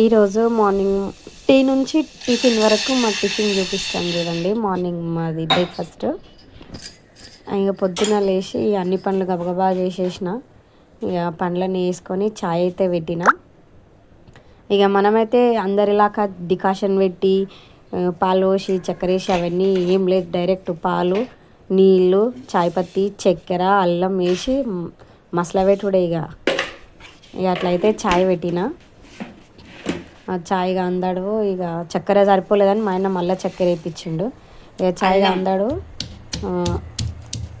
ఈరోజు morning tea నుంచి tiffin వరకు మా టిఫిన్ చూపిస్తాం చూడండి. మార్నింగ్ మాది బ్రేక్ఫాస్ట్. ఇక పొద్దున లేచి అన్ని పనులు గబగబా చేసేసిన. ఇక పండ్లని వేసుకొని ఛాయ్ అయితే పెట్టిన. ఇక మనమైతే అందరిలాగా డికాషన్ పెట్టి పాలు పోసి చక్కెర వేసి అవన్నీ ఏం లేదు. డైరెక్ట్ పాలు నీళ్ళు చాయ్ పత్తి చక్కెర అల్లం వేసి మసలా పెట్టుడే ఇక. ఇక అట్లయితే ఛాయ్ పెట్టిన. ఛాయ్ అందాడు ఇక చక్కెర సరిపోలేదని మా ఆయన మళ్ళీ చక్కెర వేయించిండు ఇక ఛాయ్ అందాడు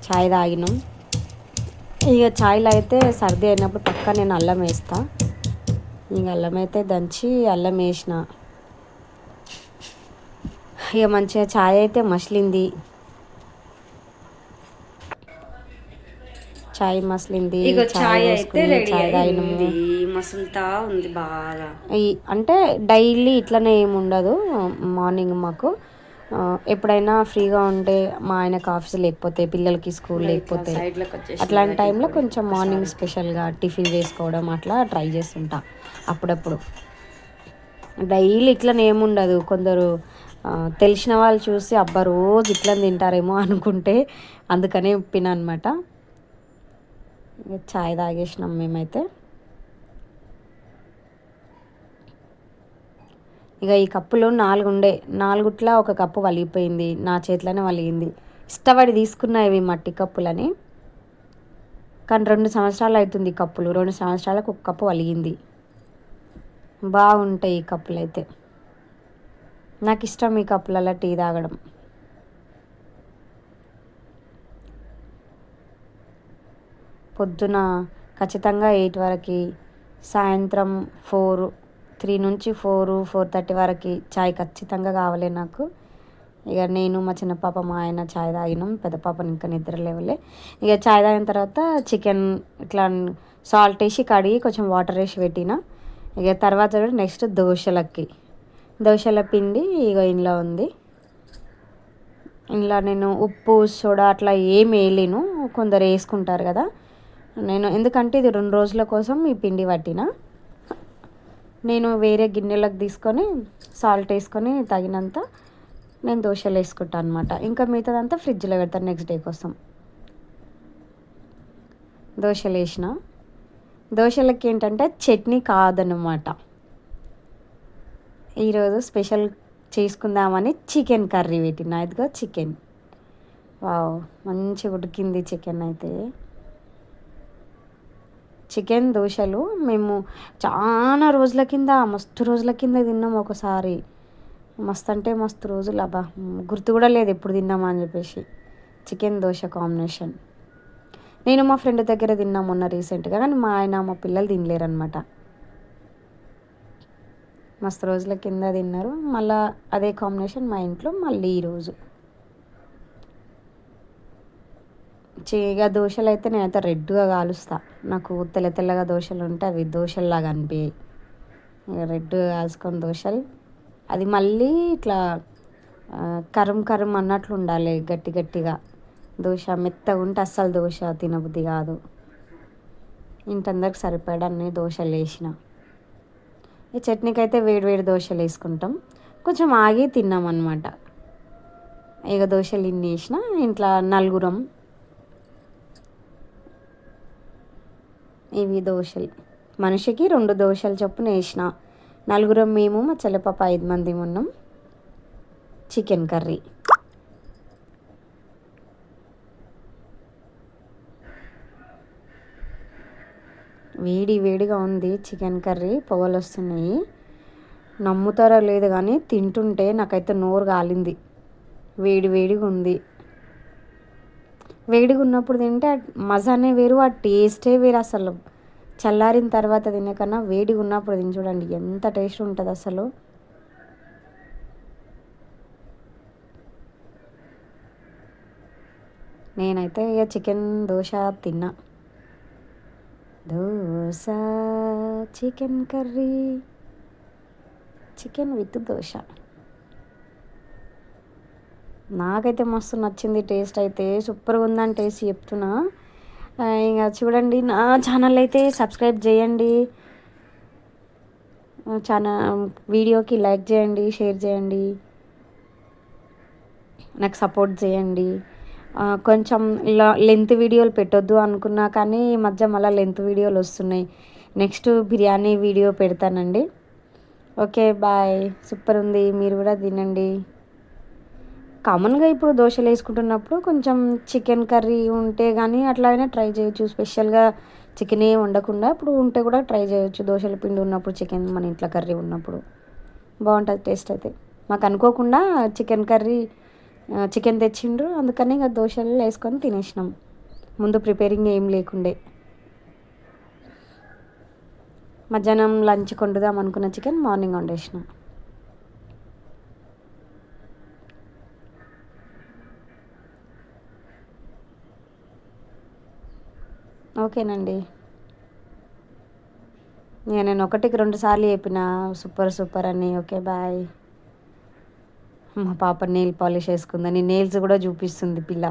ఛాయ్ తాగినాం. ఇక ఛాయ్లో అయితే సర్ది అయినప్పుడు పక్క నేను అల్లం వేస్తా. ఇక అల్లం అయితే దంచి అల్లం వేసిన. ఇక మంచిగా ఛాయ్ అయితే మసిలింది. చాయ్ మసిలింది ఇక చాయ్ అయితే రెడీ చాయ్ అయింది. మసులుతా ఉంది బాగా. అంటే డైలీ ఇట్లనే ఏమి ఉండదు మార్నింగ్ మాకు. ఎప్పుడైనా ఫ్రీగా ఉంటే మా ఆయనకు ఆఫీస్ లేకపోతే పిల్లలకి స్కూల్ లేకపోతే అట్లాంటి టైంలో కొంచెం మార్నింగ్ స్పెషల్గా టిఫిన్ చేసుకోవడం అట్లా ట్రై చేస్తుంటా అప్పుడప్పుడు. డైలీ ఇట్లనే ఏముండదు కొందరు తెలిసిన వాళ్ళు చూసి అబ్బా రోజు ఇట్లా తింటారేమో అనుకుంటే అందుకనే అనమాట చాయ్ తాగేసినాం మేమైతే. ఇక ఈ కప్పులో నాలుగు ఉండే నాలుగుట్లా ఒక కప్పు వలిగిపోయింది నా చేతిలోనే వలిగింది. ఇష్టపడి తీసుకున్నాయి ఇవి మట్టి కప్పులని. కానీ రెండు సంవత్సరాలు అవుతుంది ఈ కప్పులు రెండు సంవత్సరాలకు ఒక కప్పు వలిగింది. బాగుంటాయి ఈ కప్పులు అయితే నాకు ఇష్టం ఈ కప్పులలో టీ తాగడం. పొద్దున ఖచ్చితంగా ఎయిట్ వరకు సాయంత్రం ఫోర్ త్రీ నుంచి ఫోర్ ఫోర్ థర్టీ వరకు చాయ్ ఖచ్చితంగా కావాలి నాకు. ఇక నేను మా చిన్న పాప మా ఆయన చాయ్ తాగినాం. పెద్ద పాపని ఇంకా నిద్ర లేవలే. ఇక చాయ్ తాగిన తర్వాత చికెన్ ఇట్లా సాల్ట్ వేసి కడిగి కొంచెం వాటర్ వేసి పెట్టిన. ఇక తర్వాత నెక్స్ట్ దోశలకి. దోశల పిండి ఇక ఇంట్లో ఉంది. ఇంట్లో నేను ఉప్పు సోడా అట్లా ఏం వేయలేను. కొందరు వేసుకుంటారు కదా. నేను ఎందుకంటే ఇది రెండు రోజుల కోసం ఈ పిండి పట్టిన. నేను వేరే గిన్నెలకు తీసుకొని సాల్ట్ వేసుకొని తగినంత నేను దోశలు వేసుకుంటాను అనమాట ఇంకా మిగతాదంతా ఫ్రిడ్జ్లో పెడతాను నెక్స్ట్ డే కోసం. దోశలు వేసిన. దోశలకి ఏంటంటే చట్నీ కాదనమాట ఈరోజు స్పెషల్ చేసుకుందామని చికెన్ కర్రీ పెట్టిన. ఇదిగో చికెన్. వావ్ మంచిగా ఉడికింది చికెన్ అయితే. చికెన్ దోశలు మేము చాలా రోజుల కింద మస్తు రోజుల కింద తిన్నాం ఒకసారి. మస్తు అంటే మస్తు రోజులు అబ్బా గుర్తు కూడా లేదు ఎప్పుడు తిన్నామా అని చెప్పేసి. Chicken dosa combination. నేను మా ఫ్రెండ్ దగ్గర తిన్నా మొన్న రీసెంట్గా కానీ మా ఆయన మా పిల్లలు తినలేరు అనమాట మస్తు రోజుల కింద తిన్నారు. మళ్ళీ అదే కాంబినేషన్ మా ఇంట్లో మళ్ళీ ఈరోజు. చేయగా దోశలు అయితే నేనైతే రెడ్గా కాలుస్తా. నాకు తెల్ల తెల్లగా దోశలు ఉంటే అవి దోశల్లాగా అనిపించాయి ఇక రెడ్గా కాల్చుకొని దోశలు. అది మళ్ళీ ఇట్లా కరం కరం అన్నట్లు ఉండాలి గట్టి గట్టిగా. దోశ మెత్తగా ఉంటే అస్సలు దోశ తినబుద్ధి కాదు. ఇంటందరికి సరిపడన్ని దోశలు వేసిన. ఈ చట్నీకి అయితే వేడి వేడి దోశలు వేసుకుంటాం. కొంచెం ఆగి తిన్నాం అనమాట ఇక దోశలు ఇన్ని వేసిన. ఇంట్లో నలుగురం ఇవి దోశలు మనిషికి రెండు దోశలు చొప్పున వేసిన నలుగురం మేము మా చెల్లపాప ఐదు మంది ఉన్నాం. Chicken curry. వేడి వేడిగా ఉంది చికెన్ కర్రీ పొగలు వస్తున్నాయి. నమ్ముతారో లేదు కానీ తింటుంటే నాకైతే నోరు కాలింది. వేడి వేడిగా ఉంది. వేడిగా ఉన్నప్పుడు తింటే మజానే వేరు ఆ టేస్టే వేరు అసలు. చల్లారిన తర్వాత తినే కన్నా వేడిగా ఉన్నప్పుడు తిని చూడండి ఎంత టేస్ట్ ఉంటుంది అసలు. నేనైతే ఇక చికెన్ దోశ తిన్నా. Dosa chicken curry chicken with dosa. నాకైతే మస్తు నచ్చింది టేస్ట్ అయితే. సూపర్గా ఉందని టేస్ట్ చెప్తున్నా. ఇంకా చూడండి నా ఛానల్ అయితే సబ్స్క్రైబ్ చేయండి. చాలా వీడియోకి లైక్ చేయండి షేర్ చేయండి. నాకు సపోర్ట్ చేయండి. కొంచెం లెంత్ వీడియోలు పెట్టొద్దు అనుకున్నా కానీ ఈ మధ్య మళ్ళీ లెంత్ వీడియోలు వస్తున్నాయి. నెక్స్ట్ బిర్యానీ వీడియో పెడతానండి. Okay bye. సూపర్ ఉంది మీరు కూడా తినండి. కామన్గా ఇప్పుడు దోశలు వేసుకుంటున్నప్పుడు కొంచెం చికెన్ కర్రీ ఉంటే కానీ అట్లా అయినా ట్రై చేయొచ్చు. స్పెషల్గా చికెన్ ఏ వండకుండా ఇప్పుడు ఉంటే కూడా ట్రై చేయొచ్చు. దోశల పిండి ఉన్నప్పుడు చికెన్ మన ఇంట్లో కర్రీ ఉన్నప్పుడు. బాగుంటుంది టేస్ట్ అయితే. మాకు అనుకోకుండా చికెన్ కర్రీ చికెన్ తెచ్చిండ్రు. అందుకని ఇక దోశలు వేసుకొని తినేసినాం. ముందు ప్రిపేరింగ్ ఏం లేకుండే. మధ్యాహ్నం లంచ్ వండుదాం అనుకున్న చికెన్ మార్నింగ్ వండేసినాం. ఓకేనండి. నేను ఒకటికి రెండు సార్లు చెప్పిన సూపర్ సూపర్ అని. Okay bye. మా పాప నెయిల్ పాలిష్ వేసుకుందని నెయిల్స్ కూడా చూపిస్తుంది పిల్ల.